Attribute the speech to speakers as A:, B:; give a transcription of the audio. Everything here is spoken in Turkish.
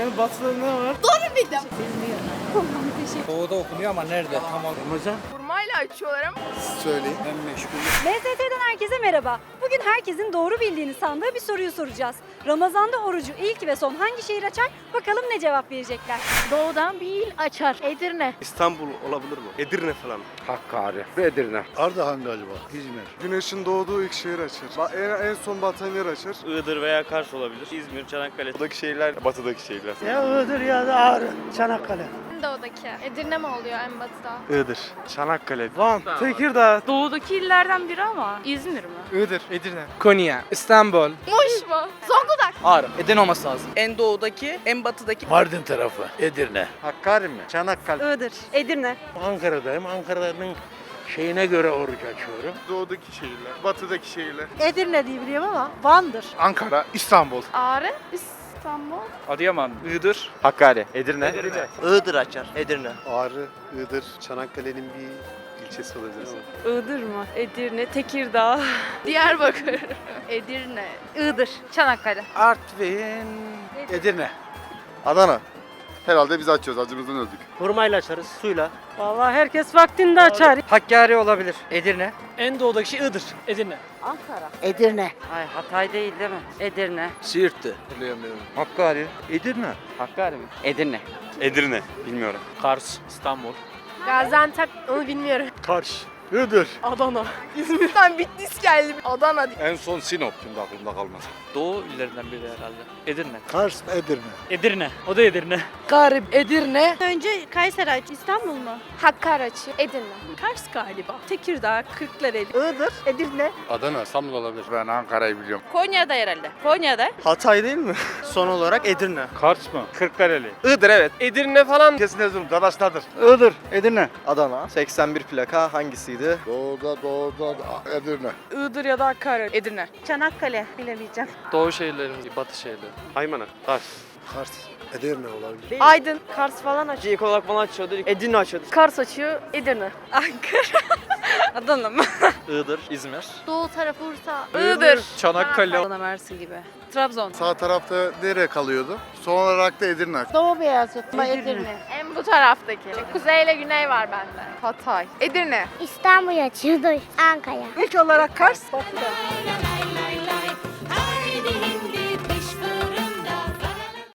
A: En batıda ne var?
B: Doğuda okunuyor ama nerede? Tamam.
C: Hurmayla açıyorlar ama.
A: Söyleyin.
D: LST'den herkese merhaba. Bugün herkesin doğru bildiğini sandığı bir soruyu soracağız. Ramazan'da orucu ilk ve son hangi şehir açar? Bakalım ne cevap verecekler.
E: Doğudan bir il açar. Edirne.
F: İstanbul olabilir mi? Edirne falan.
B: Hakkari ve Edirne.
A: Ardahan galiba. İzmir.
G: Güneşin doğduğu ilk şehir açar. Ba- en, en son batan yer açar.
F: Iğdır veya Kars olabilir. İzmir, Çanakkale. Buradaki şehirler, batıdaki şehirler.
B: Ya Iğdır ya da Ağrı. Çanakkale.
E: Doğudaki. Edirne mi oluyor en batıda?
F: Iğdır, Çanakkale.
A: Van, Tekirdağ,
C: Doğudaki illerden biri ama İzmir mi?
A: Iğdır, Edirne.
B: Konya, İstanbul.
E: Muş mu? Zonguldak.
B: Ağrı. Edirne olması lazım.
H: En doğudaki, en batıdaki
B: Mardin tarafı. Edirne.
A: Hakkari mi? Çanakkale.
D: Iğdır, Edirne.
B: Ankara'dayım. Ankara'nın şeyine göre oruç açıyorum.
G: Doğudaki şehirler, batıdaki şehirler.
D: Edirne diye biliyorum ama Van'dır.
A: Ankara, İstanbul.
E: Ağrı. İstanbul.
B: Adıyaman. Iğdır.
F: Hakkari, Edirne.
H: Iğdır açar. Edirne.
G: Ağrı, Iğdır, Çanakkale'nin bir ilçesi olabilir ama.
C: Iğdır mı? Edirne, Tekirdağ.
E: Diyarbakır. Edirne.
D: Iğdır, Çanakkale.
B: Artvin. Edirne.
G: Adana. Herhalde biz açıyoruz, acımızdan öldük.
H: Hurmayla açarız, suyla.
D: Vallahi herkes vaktinde açar.
B: Hakkari olabilir. Edirne.
I: En doğudaki şey Iğdır, Edirne.
H: Edirne. Ay Hatay değil değil mi? Edirne.
B: Siirt'ti. Hakkari. Edirne.
H: Hakkari mi? Edirne.
F: Edirne, bilmiyorum.
I: Kars, İstanbul.
E: Gaziantep. Onu bilmiyorum.
A: Kars. Iğdır.
C: Adana. İzmir'den Bitlis geldi. Adana.
A: En son Sinop. Şimdi aklımda kalmadı.
I: Doğu illerinden biri herhalde. Edirne.
A: Kars, Edirne.
I: Edirne. O da Edirne.
C: Garip, Edirne.
D: Önce Kayseri aç, İstanbul mu?
E: Hakkari açıyor. Edirne.
C: Kars galiba. Tekirdağ, Kırklareli.
D: Iğdır, Edirne.
A: Adana, İstanbul olabilir. Ben Ankara'yı biliyorum.
H: Konya'da herhalde. Konya'da.
F: Hatay değil mi? Son olarak Edirne.
A: Kars mı? Kırklareli.
F: Iğdır evet.
G: Edirne falan kesin yazılım, Dadaş'tadır.
B: Iğdır. Edirne.
F: Adana. 81 plaka hangisiydi?
A: Doğuda, doğuda, Edirne.
C: Iğdır ya da Hakkari. Edirne.
D: Çanakkale, bilemeyeceğim.
I: Doğu şehirleri, batı şehirleri.
F: Haymana. Kars.
G: Kars, Edirne olabilir.
C: Aydın, Kars falan açıyor.
H: İlk olarak bana açıyordu. Edirne açıyordu.
C: Kars açıyor, Edirne. Ankara. Adana mı?
I: Iğdır, İzmir.
E: Doğu tarafı Bursa.
C: Iğdır.
I: Çanakkale.
C: Adana, Mersin gibi. Trabzon.
G: Sağ tarafta nere kalıyordu? Son olarak da Edirne.
E: Doğu Beyazıt. Edirne. En bu taraftaki. Kuzey ile güney var bende. Hatay. Edirne.
J: İstanbul açıyordu. Ankara.
D: İlk olarak Kars, Batı'da.